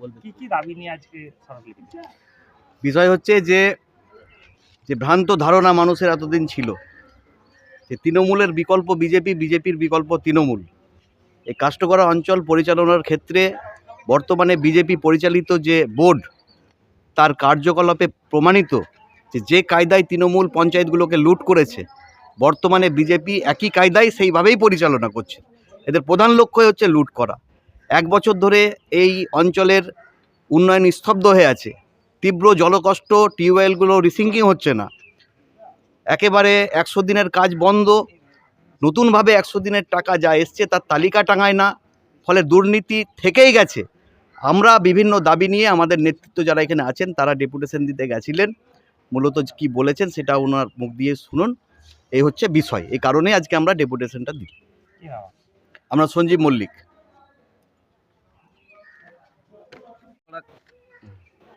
বলবেন কি কি দাবি নিয়ে আজকে বিষয় হচ্ছে যে যে ভ্রান্ত ধারণা মানুষের এতদিন ছিল যে তৃণমূলের বিকল্প বিজেপি বিজেপির বিকল্প তৃণমূল। এই কাষ্টকরা অঞ্চল পরিচালনার ক্ষেত্রে বর্তমানে বিজেপি পরিচালিত যে বোর্ড তার কার্যকলাপে প্রমাণিত যে যে কায়দায় তৃণমূল পঞ্চায়েতগুলোকে লুট করেছে বর্তমানে বিজেপি একই কায়দায় সেইভাবেই পরিচালনা করছে। এদের প্রধান লক্ষ্যই হচ্ছে লুট করা। এক বছর ধরে এই অঞ্চলের উন্নয়ন স্তব্ধ হয়ে আছে। তীব্র জলকষ্ট, টিউবওয়েলগুলো রিসিঙ্কিং হচ্ছে না। একেবারে একশো দিনের কাজ বন্ধ। নতুনভাবে একশো দিনের টাকা যা এসছে তার তালিকা টাঙায় না। ফলে দুর্নীতি থেকেই গেছে। আমরা বিভিন্ন দাবি নিয়ে আমাদের নেতৃত্ব যারা এখানে আছেন, তারা ডেপুটেশন দিতে গেছিলেন। মূলত কি বলেছেন সেটা ওনার মুখ দিয়ে শুনুন। এই হচ্ছে বিষয়। এই কারণে আজকে আমরা ডেপুটেশনটা দিই। আমরা সঞ্জীব মল্লিক কয় দফা দাবি নিয়ে আজকে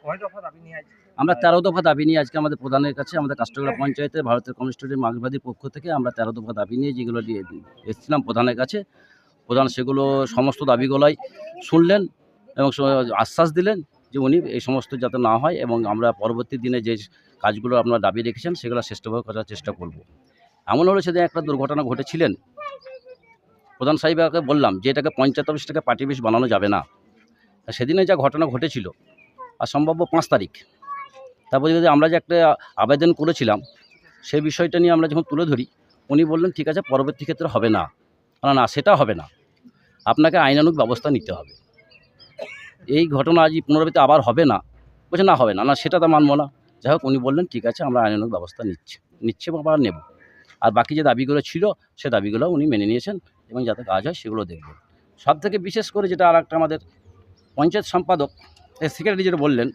আমরা তেরো দফা দাবি নিয়ে আজকে আমাদের প্রধানের কাছে, আমাদের কাষ্টগড়া পঞ্চায়েতের, ভারতের কমিউনিস্টের মার্ক্সবাদীর পক্ষ থেকে আমরা তেরো দফা দাবি নিয়ে যেগুলো নিয়ে এসেছিলাম প্রধানের কাছে, প্রধান সেগুলো সমস্ত দাবিগুলোই শুনলেন এবং আশ্বাস দিলেন যে উনি এই সমস্ত যাতে না হয় এবং আমরা পরবর্তী দিনে যে কাজগুলো আপনারা দাবি রেখেছেন সেগুলো শ্রেষ্ঠভাবে করার চেষ্টা করব। এমন হলো সেদিন একটা দুর্ঘটনা ঘটেছিলেন। প্রধান সাহেবকে বললাম যে এটাকে পঞ্চায়েত অফিস থেকে পার্টি অফিস বানানো যাবে না। সেদিনে যা ঘটনা ঘটেছিল আর সম্ভাব্য পাঁচ তারিখ। তারপরে যদি আমরা যে একটা আবেদন করেছিলাম, সেই বিষয়টা নিয়ে আমরা যখন তুলে ধরি, উনি বললেন, ঠিক আছে, পরবর্তী ক্ষেত্রে হবে না। না না, সেটা হবে না। আপনাকে আইনানুগ ব্যবস্থা নিতে হবে। এই ঘটনা আজ পুনরাবৃত্তি আবার হবে না? বলছে, না, হবে না। না, সেটা তো মানবো না। যাই হোক, উনি বললেন, ঠিক আছে, আমরা আইনানুগ ব্যবস্থা নিচ্ছি, নিচ্ছে বা আবার নেব। আর বাকি যে দাবিগুলো ছিল, সে দাবিগুলো উনি মেনে নিয়েছেন এবং যাতে কাজ হয়, সেগুলো দেখবেন। সব থেকে বিশেষ করে যেটা আর একটা আমাদের পঞ্চায়েত সম্পাদক সেক্রেটারি যেটা বললেন,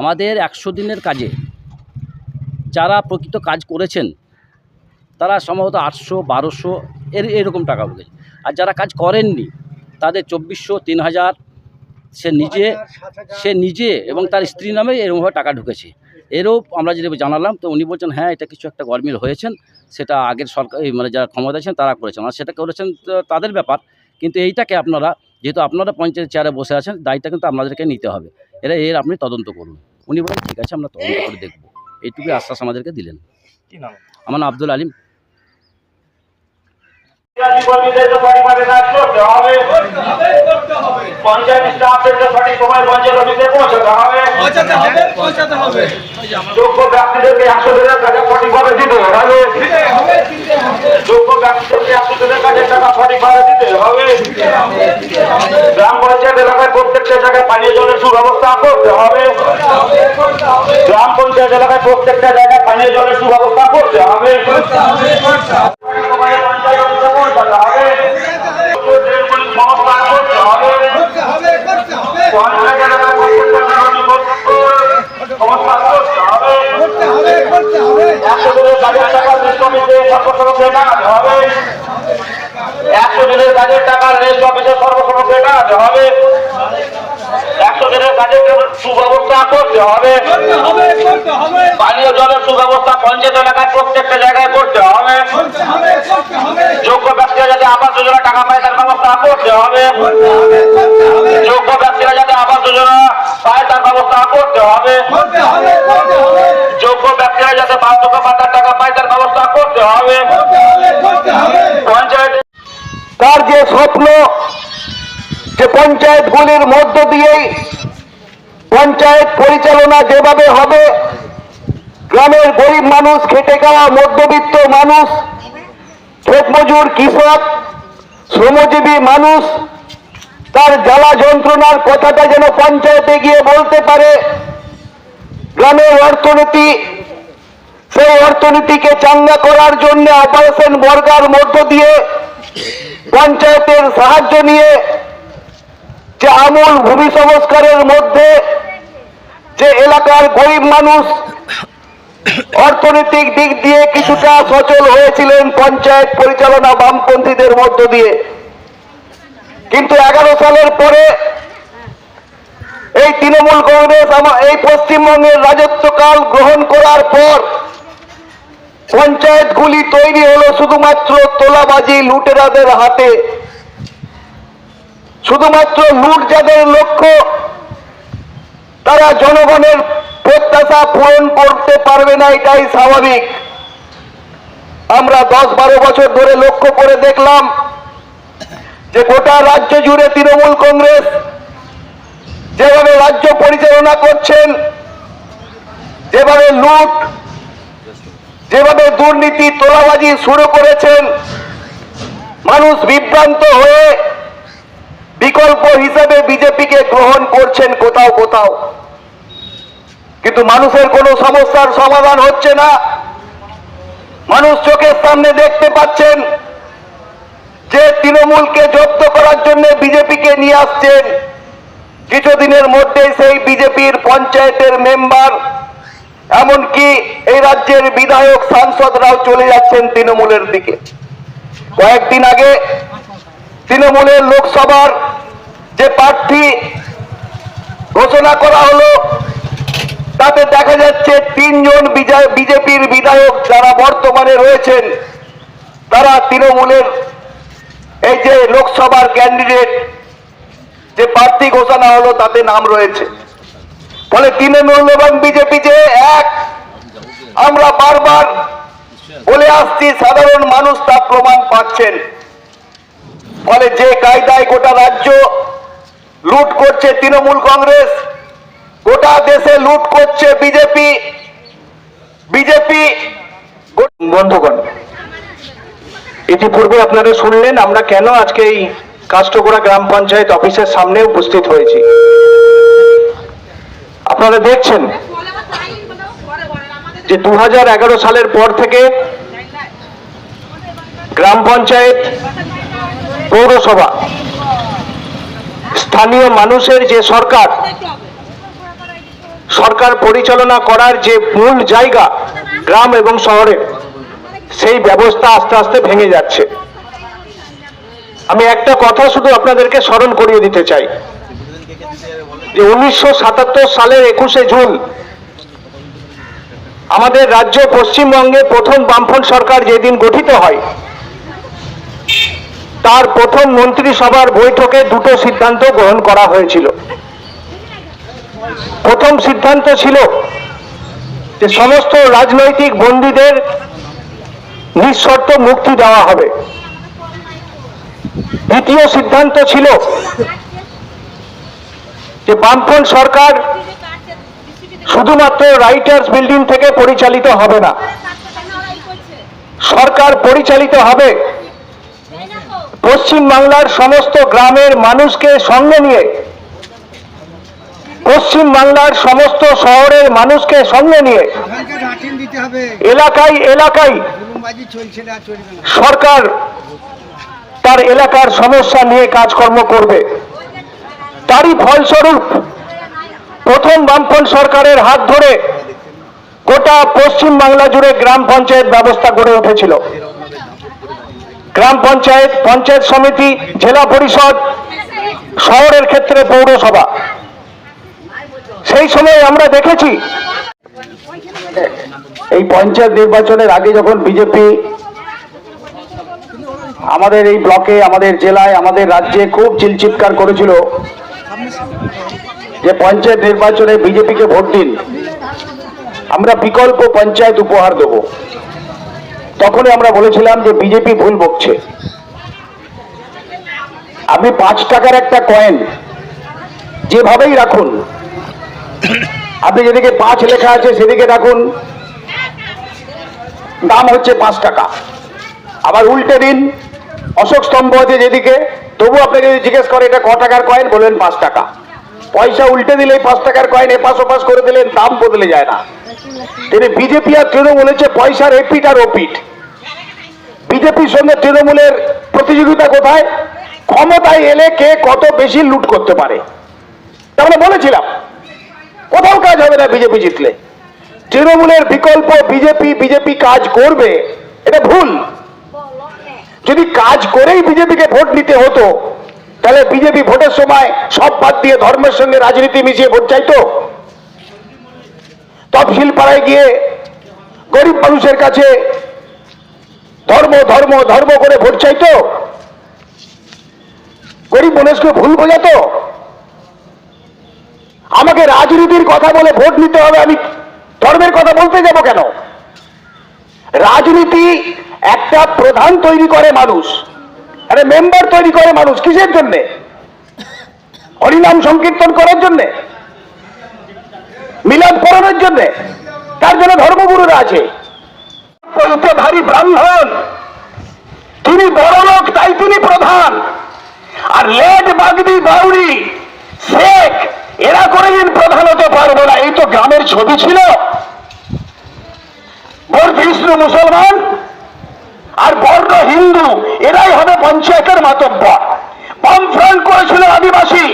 আমাদের একশো দিনের কাজে যারা প্রকৃত কাজ করেছেন, তারা সম্ভবত আটশো, বারোশো, এর, এরকম টাকা উঠেছে আর যারা কাজ করেননি, তাদের চব্বিশশো, তিন হাজার, সে নিজে সে নিজে এবং তার স্ত্রী নামে এরকমভাবে টাকা ঢুকেছে। এরও আমরা যেটা জানালাম, তো উনি বলছেন হ্যাঁ এটা কিছু একটা গরমিল হয়েছেন, সেটা আগের সরকার মানে যারা ক্ষমতা আছেন, তারা করেছেন। আর সেটা করেছেন তাদের ব্যাপার, কিন্তু এইটাকে আপনারা যেহেতু আপনারা পঞ্চায়েত চেয়ারে বসে আছেন দায়িত্ব কিন্তু আপনাদেরকে নিতে হবে। এরা এর আপনি তদন্ত করুন। উনি বলেন ঠিক আছে আমরা তদন্ত করে দেখব। এইটুকুই আশ্বাস আমাদেরকে দিলেন। আমার নাম আব্দুল আলিম। হবে। পঞ্চায়েত স্টাফদেরকে সঠিক সময় পঞ্চায়েত অফিসে পৌঁছাতে হবে। পৌঁছাতে হবে পৌঁছাতে হবে। যোগ্য ব্যক্তিদেরকে একশো দিনের কাজে সঠিকভাবে দিতে হবে। দিতে হবে যোগ্য ব্যক্তিদেরকে একশো দিনের কাজের টাকা সঠিকভাবে দিতে হবে। গ্রাম পঞ্চায়েত এলাকায় প্রত্যেকটা জায়গায় পানীয় জলের সুব্যবস্থা করতে হবে। গ্রাম পঞ্চায়েত এলাকায় প্রত্যেকটা জায়গায় পানীয় জলের সুব্যবস্থা করতে হবে। সংস্কার করতে হবে। একশো দিনের কাজের টাকা লিস্ট অফিসে সর্বসমক্ষে টাকাতে হবে একশো দিনের কাজের সুব্যবস্থা করতে হবে পানীয় জলের সুব্যবস্থা পঞ্চায়েত এলাকায় প্রত্যেকটা জায়গায় করতে হবে যোগ্য ব্যক্তিরা যাতে আবাস যোজনা টাকা পায় তার ব্যবস্থা করতে হবে। যে স্বপ্ন যে পঞ্চায়েতগুলির মধ্য দিয়েই পঞ্চায়েত পরিচালনা যেভাবে হবে, গ্রামের গরিব মানুষ, খেটে খাওয়া মধ্যবিত্ত মানুষ ক্ষেত মজুর কৃষক, শ্রমজীবী মানুষ, তার জ্বালা যন্ত্রণার কথাটা যেন পঞ্চায়েতে গিয়ে বলতে পারে, গ্রামের অর্থনীতি, সেই অর্থনীতিকে চাঙ্গা করার জন্য অপারেশন বর্গার মধ্য দিয়ে পঞ্চায়েতের সাহায্য নিয়ে যে আমূল ভূমি সংস্কারের মধ্যে যে এলাকার গরিব মানুষ অর্থনৈতিক দিক দিয়ে কিছুটা সচল হয়েছিলেন পঞ্চায়েত পরিচালনা বামপন্থীদের মধ্য দিয়ে। কিন্তু এগারো সালের পরে এই তৃণমূল কংগ্রেস এই পশ্চিমবঙ্গের রাজত্বকাল গ্রহণ করার পর পঞ্চায়েতগুলি তৈরি হলো শুধুমাত্র তোলাবাজি লুটেরাদের হাতে। শুধুমাত্র লুট যাদের লক্ষ্য, তারা জনগণের প্রত্যাশা পূরণ করতে পারবে না, এটাই স্বাভাবিক। আমরা দশ বারো বছর ধরে লক্ষ্য করে দেখলাম যে গোটা রাজ্য জুড়ে তৃণমূল কংগ্রেস যেভাবে রাজ্য পরিচালনা করছেন, যেভাবে লুট যেভাবে দুর্নীতি তোলাবাজি শুরু করেছেন, মানুষ বিভ্রান্ত হয়ে বিকল্প হিসাবে বিজেপিকে গ্রহণ করছেন কোথাও কোথাও। কিন্তু মানুষের কোনো সমস্যার সমাধান হচ্ছে না। মানুষ চোখের সামনে দেখতে পাচ্ছেন যে তৃণমূলকে জব্দ করার জন্য বিজেপিকে নিয়ে আসছেন। কিছুদিনের মধ্যেই সেই বিজেপির পঞ্চায়েতের মেম্বার রাজ্যের বিধায়ক সাংসদরাও চলে যাচ্ছেন তৃণমূলের দিকে। কয়েকদিন আগে তৃণমূলের লোকসভার যে প্রার্থী ঘোষণা করা হলো, তাতে দেখা যাচ্ছে তিনজন বিজেপির বিধায়ক যারা বর্তমানে রয়েছেন, তারা তৃণমূলের এই যে লোকসভার ক্যান্ডিডেট যে প্রার্থী ঘোষণা হলো, তাতে নাম রয়েছে। ফলে তৃণমূল এবং বিজেপি যে এক আমরা বারবার বলে আসছি, সাধারণ মানুষ তা প্রমাণ পাচ্ছেন। ফলে যে কায়দায় গোটা রাজ্য লুট করছে তৃণমূল কংগ্রেস, গোটা দেশে লুট করছে বিজেপি বিজেপি বন্ধুগণ, ইতিপূর্বে আপনারা শুনলেন, আমরা কেন আজকে এই কাষ্টগোড়া গ্রাম পঞ্চায়েত অফিসের সামনে উপস্থিত হয়েছি? আপনারা দেখছেন যে দু হাজার এগারো সালের পর থেকে গ্রাম পঞ্চায়েত, পৌরসভা, স্থানীয় মানুষের যে সরকার সরকার পরিচালনা করার যে মূল জায়গা গ্রাম এবং শহরে, সেই ব্যবস্থা আস্তে আস্তে ভেঙে যাচ্ছে। আমি একটা কথা শুধু আপনাদেরকে স্মরণ করিয়ে দিতে চাই। যে উনিশশো সাতাত্তর সালের একুশে জুন আমাদের রাজ্য পশ্চিমবঙ্গে প্রথম বামফ্রন্ট সরকার যেদিন গঠিত হয়, তার প্রথম মন্ত্রিসভার বৈঠকে দুটো সিদ্ধান্ত গ্রহণ করা হয়েছিল। প্রথম সিদ্ধান্ত ছিল যে সমস্ত রাজনৈতিক বন্দীদের নিঃশর্ত মুক্তি দেওয়া হবে। দ্বিতীয় সিদ্ধান্ত ছিল যে বামফ্রন্ট সরকার শুধুমাত্র রাইটার্স বিল্ডিং থেকে পরিচালিত হবে না। সরকার পরিচালিত হবে। পশ্চিম বাংলার সমস্ত গ্রামের মানুষকে সঙ্গে নিয়ে পশ্চিম বাংলার সমস্ত শহরের মানুষকে সঙ্গে নিয়ে, এলাকায় এলাকায় সরকার তার এলাকার সমস্যা নিয়ে কাজকর্ম করবে। তারই ফলস্বরূপ প্রথম বামফ্রন্ট সরকারের হাত ধরে গোটা পশ্চিম বাংলা জুড়ে গ্রাম পঞ্চায়েত ব্যবস্থা গড়ে উঠেছিল। গ্রাম পঞ্চায়েত পঞ্চায়েত সমিতি, জেলা পরিষদ, শহরের ক্ষেত্রে পৌরসভা। সেই সময় আমরা দেখেছি, এই পঞ্চায়েত নির্বাচনের আগে যখন বিজেপি আমাদের এই ব্লকে, আমাদের জেলায়, আমাদের রাজ্যে খুব চিলচিৎকার করেছিল যে পঞ্চায়েত নির্বাচনে বিজেপিকে ভোট দিন, আমরা বিকল্প পঞ্চায়েত উপহার দেব। তখনই আমরা বলেছিলাম যে বিজেপি ভুল বকছে। আপনি পাঁচ টাকার একটা কয়েন যেভাবেই রাখুন, আপনি যেদিকে পাঁচ লেখা আছে সেদিকে রাখুন, দাম হচ্ছে পাঁচ টাকা। আবার উল্টে দিন, অশোক স্তম্ভ আছে যেদিকে তবু আপনাকে যদি জিজ্ঞেস করে এটা ক টাকার কয়েন, বলবেন পাঁচ টাকা। পয়সা উল্টে দিলেই পাঁচ টাকার কয়েন এপাশ ওপাশ করে দিলেন, দাম বদলে যায় না। তিনি বিজেপি আর তৃণমূল হচ্ছে পয়সার এপিট আর ওপিট বিজেপির সঙ্গে তৃণমূলের প্রতিযোগিতা কোথায়? ক্ষমতায় এলে কে কত বেশি লুট করতে পারে? তা আমরা বলেছিলাম। কোথাও কাজ হবে না বিজেপি জিতলে। তৃণমূলের বিকল্প বিজেপি বিজেপি কাজ করবে, এটা ভুল। যদি কাজ করেই বিজেপিকে ভোট নিতে হতো তাহলে বিজেপি ভোটের সময় সব বাদ দিয়ে ধর্মের সঙ্গে রাজনীতি মিশিয়ে ভোট চাইতো? তফসিল পাড়ায় গিয়ে গরিব মানুষের কাছে ধর্ম ধর্ম ধর্ম করে ভোট চাইতো? গরিব মানুষকে ভুল বোঝাতো? আমাকে রাজনীতির কথা বলে ভোট নিতে হবে, আমি ধর্মের কথা বলতে যাব কেন? রাজনীতি একটা প্রধান তৈরি করে মানুষ। একটা মেম্বার তৈরি করে মানুষ, কিসের জন্যে? হরিনাম সংকীর্তন করার জন্যে? মিলাদ পড়ানোর জন্যে? তার জন্য ধর্মগুরুরা আছে। ভারী ব্রাহ্মণ, তিনি বড় লোক তাই তিনি প্রধান। আর লেজ, বাগদি বাউরি শেখ, এরা কোনোদিন প্রধান হতে পারবে না। এই তো গ্রামের ছবি ছিল। বর বিষ্ণু মুসলমান আর বর্ণ হিন্দু, এরাই হবে পঞ্চায়েতের মাতব্বর বামফ্রন্ট করেছিল আদিবাসী।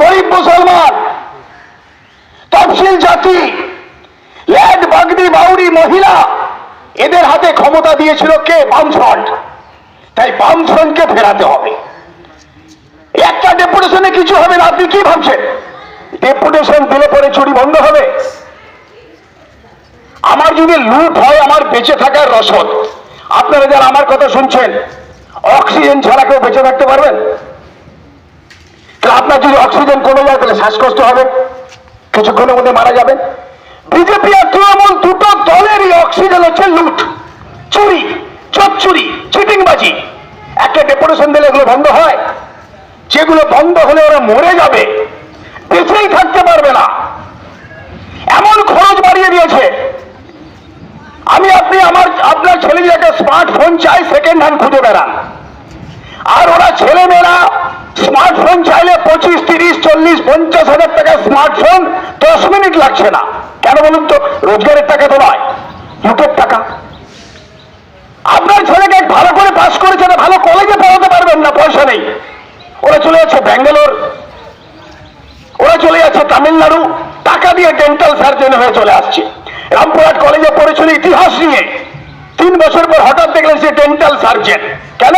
গরিব মুসলমান, তফসিল জাতি ল্যাড বাগদি, বাউরি, মহিলা, এদের হাতে ক্ষমতা দিয়েছিল কে? বামফ্রন্ট। তাই বামফ্রন্টকে ফেরাতে হবে। একটা ডেপুটেশনে কিছু হবে না, আপনি কি ভাবছেন? ডেপুটেশন দিলে পরে চুরি বন্ধ হবে। আমার যদি লুট হয়, আমার বেঁচে থাকার রসদ। আপনারা যারা আমার কথা শুনছেন, অক্সিজেন ছাড়া কেউ বেঁচে থাকতে পারবেন? আপনার যদি অক্সিজেন কমে যায় তাহলে শ্বাসকষ্ট হবে। কিছুক্ষণের মধ্যে মারা যাবেন। বিজেপি আর তৃণমূল দুটো দলেরই অক্সিজেন হচ্ছে লুট। চুরি চোর চুরি চিটিংবাজি। একটা ডেপুটেশন দিলে এগুলো বন্ধ হয়। যেগুলো বন্ধ হলে ওরা মরে যাবে। বেঁচেই থাকতে পারবে না। এমন খরচ বাড়িয়ে দিয়েছে। আমি আপনি আমার, আপনার ছেলে একটা স্মার্টফোন চাই সেকেন্ড হ্যান্ড খুঁজে বেড়ান। আর ওরা ছেলেমেয়েরা স্মার্টফোন চাইলে পঁচিশ, তিরিশ, চল্লিশ, পঞ্চাশ হাজার টাকা স্মার্টফোন দশ মিনিট লাগছে না। কেন বলুন তো? রোজগারের টাকা তো নয়, লুটের টাকা। আপনার ছেলেকে ভালো করে পাস করেছে না, ভালো কলেজে পড়াতে পারবেন না, পয়সা নেই। ওরা চলে যাচ্ছে ব্যাঙ্গালোর, ওরা চলে যাচ্ছে তামিলনাড়ু, টাকা দিয়ে ডেন্টাল সার্জন হয়ে চলে আসছে। রামপুরহাট কলেজে পড়েছিল ইতিহাস নিয়ে। তিন বছর পর হঠাৎ দেখলেন সে ডেন্টাল সার্জন কেন?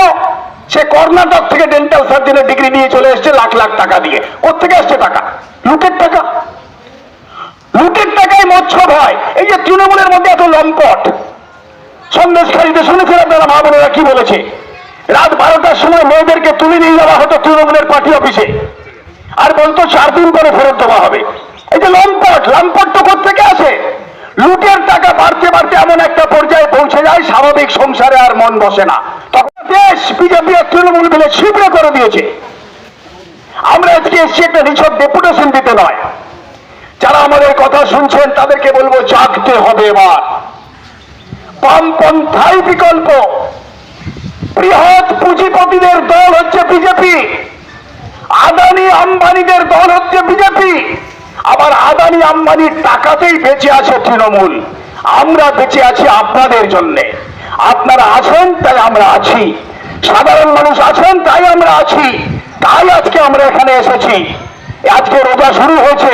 সে কর্ণাটক থেকে ডেন্টাল সার্জনের ডিগ্রি নিয়ে চলে এসছে লাখ লাখ টাকা দিয়ে। কোথেকে আসছে টাকা? লুটের টাকা। লুটের টাকায় মৎস্য হয় এই যে তৃণমূলের মধ্যে এত লম্পট। সন্দেশকারীতে শুনেছেন আপনারা মা বোনেরা কি বলেছে? রাত বারোটার সময় মেয়েদেরকে তুলে নিয়ে যাওয়া হতো তৃণমূলের পার্টি অফিসে আর বলতো চার দিন পরে ফেরত দেওয়া হবে। এই যে লম্পট লম্পট তো থেকে আসে লুটের টাকা বাড়তে বাড়তে এমন একটা পর্যায়ে পৌঁছে যায়, স্বাভাবিক সংসারে আর মন বসে না। তখন দেশ বিজেপি তৃণমূল মিলে ছিপড়ে করে দিয়েছে। আমরা আজকে এসছি একটা নিছক ডেপুটেশন দিতে নয়। যারা আমাদের কথা শুনছেন, তাদেরকে বলব, জাগতে হবে এবার। বামপন্থাই বিকল্প। বৃহৎ পুঁজিপতিদের দল হচ্ছে বিজেপি। আদানি আম্বানিদের দল হচ্ছে বিজেপি। আবার আদানি আম্বানির টাকাতেই বেঁচে আছে তৃণমূল। আমরা বেঁচে আছি আপনাদের জন্য। আপনারা আছেন, তাই আমরা আছি। সাধারণ মানুষ আছেন, তাই আমরা আছি। তাই আজকে আমরা এখানে এসেছি। আজকে রোজা শুরু হয়েছে